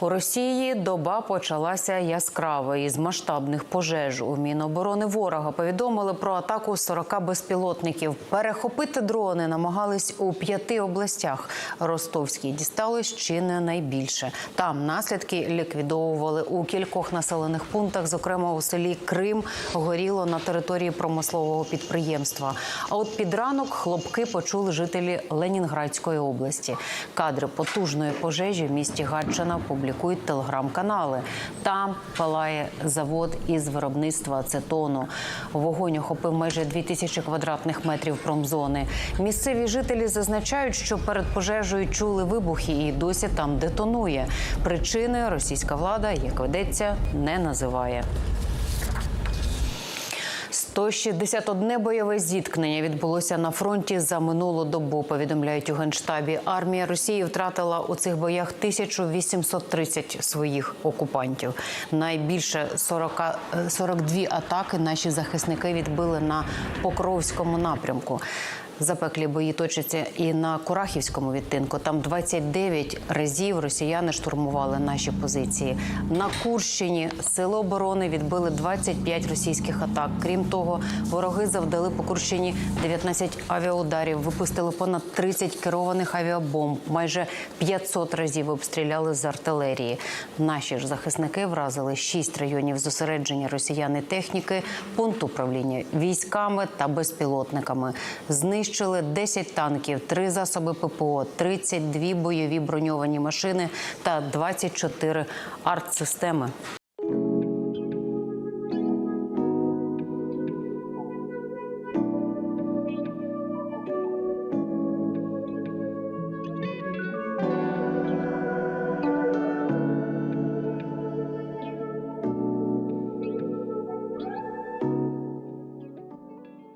У Росії доба почалася яскрава із масштабних пожеж. У Міноборони ворога повідомили про атаку 40 безпілотників. Перехопити дрони намагались у п'яти областях. Ростовській дісталось чи не найбільше. Там наслідки ліквідовували у кількох населених пунктах, зокрема у селі Крим, горіло на території промислового підприємства. А от під ранок хлопки почули жителі Ленінградської області. Кадри потужної пожежі в місті Гатчина публікують телеграм-канали. Там палає завод із виробництва ацетону. Вогонь охопив майже 2000 квадратних метрів промзони. Місцеві жителі зазначають, що перед пожежею чули вибухи і досі там детонує. Причини російська влада, як ведеться, не називає. 161 бойове зіткнення відбулося на фронті за минулу добу. Повідомляють у генштабі. Армія Росії втратила у цих боях 1830 своїх окупантів. Найбільше 40, е, 42 атаки наші захисники відбили на Покровському напрямку. Запеклі бої точаться і на Курахівському відтинку. Там 29 разів росіяни штурмували наші позиції. На Курщині сили оборони відбили 25 російських атак. Крім того, вороги завдали по Курщині 19 авіаударів, випустили понад 30 керованих авіабомб. Майже 500 разів обстріляли з артилерії. Наші ж захисники вразили 6 районів зосередження росіян і техніки, пункт управління військами та безпілотниками. Знищили 10 танків, 3 засоби ППО, 32 бойові броньовані машини та 24 артсистеми.